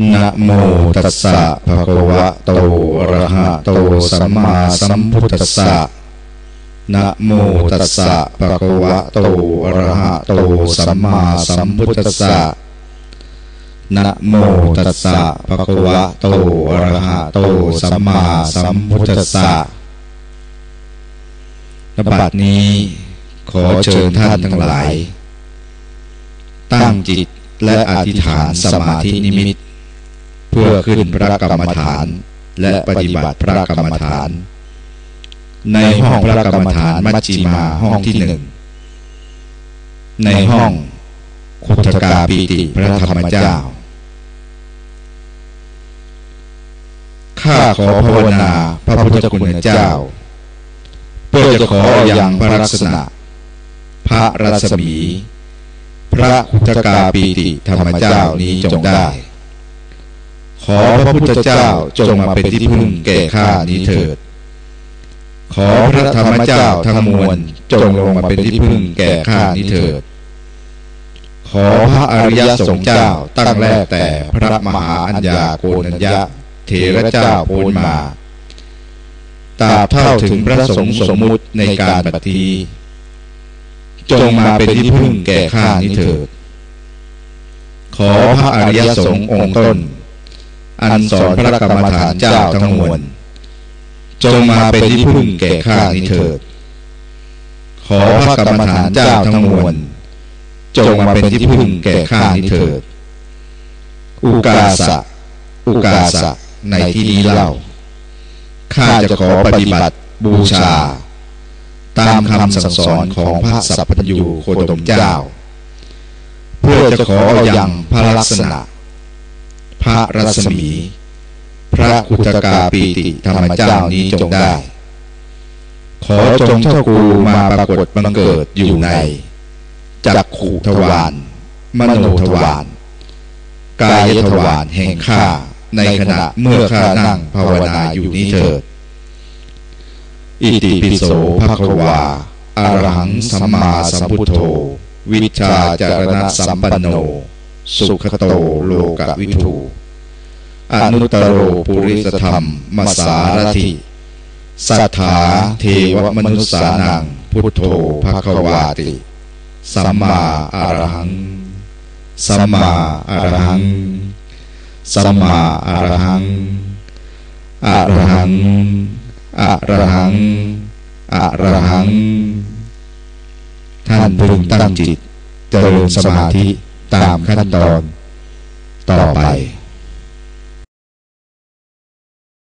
นะโมตัสสะภะคะวะโตอะระหะโตสัมมาสัมพุทธัสสะนะโมตัสสะภะคะวะโตอะระหะโตสัมมาสัมพุทธัสสะนะโมตัสสะภะคะวะโตอะระหะโตสัมมาสัมพุทธัสสะณบัดนี้ขอเชิญท่านทั้งหลาย ตั้งจิตและอธิษฐานสมาธินิมิต เพื่อขึ้นพระกรรมฐาน และปฏิบัติพระกรรมฐาน ในห้องพระกรรมฐานมัชฌิมาห้องที่หนึ่งในห้องคุถกาปีติพระธรรมเจ้า ข้าขอภาวนาพระพุทธคุณเจ้า เพื่อจะขออย่างพระลักษณะ พระรัศมี พระคุถกาปีติธรรมเจ้านี้จงได้ ขอพระพุทธเจ้าจงมาเป็นที่พึ่งแก่ข้านี้เถิด ขอพระธรรมเจ้าทั้งมวลจงลงมาเป็นที่พึ่งแก่ข้านี้เถิด ขอพระอริยสงฆ์เจ้าตั้งแรกแต่พระมหาอัญญาโกนัญญะเถระเจ้าโพนมาตราบเท่าถึงพระสงฆ์สมมุติในการปฏิจงมาเป็นที่พึ่งแก่ข้านี้เถิด ขอพระอริยสงฆ์องค์ต้น อันสอนพระกรรมฐานเจ้าทั้งมวลจงมาเป็นที่พึ่งแก่ข้านี้เถิด ขอพระกรรมฐานเจ้าทั้งมวลจงมาเป็นที่พึ่งแก่ข้านี้เถิด อุกาสะ อุกาสะ ในที่นี้เล่า ข้าจะขอปฏิบัติบูชา ตามคำสั่งสอนของพระสัพพัญญูโคดมเจ้า เพื่อจะขออย่างพระลักษณะ พระรัศมี พระคุตกาปีติธรรมเจ้านี้จงได้ ขอจงเท่ากูมาปรากฏบังเกิดอยู่ในจักขุทวารมโนทวารกายทวารแห่งข้าในขณะเมื่อข้านั่งภาวนาอยู่นี้เถิด อิติปิโสภควาอารหังสัมมาสัมพุทโธ วิชาจารณะสัมปันโน สุขโตโลกวิทูอนุตตโรปุริสธรรมมสารถิสัทธาเทวมนุษสานัง พุทโธภควาติ สัมมาอรหัง สัมมาอรหัง สัมมาอรหัง อรหัง อรหัง อรหัง ท่านพึงตั้งจิต เจริญสมาธิ ตามขั้นตอนต่อไป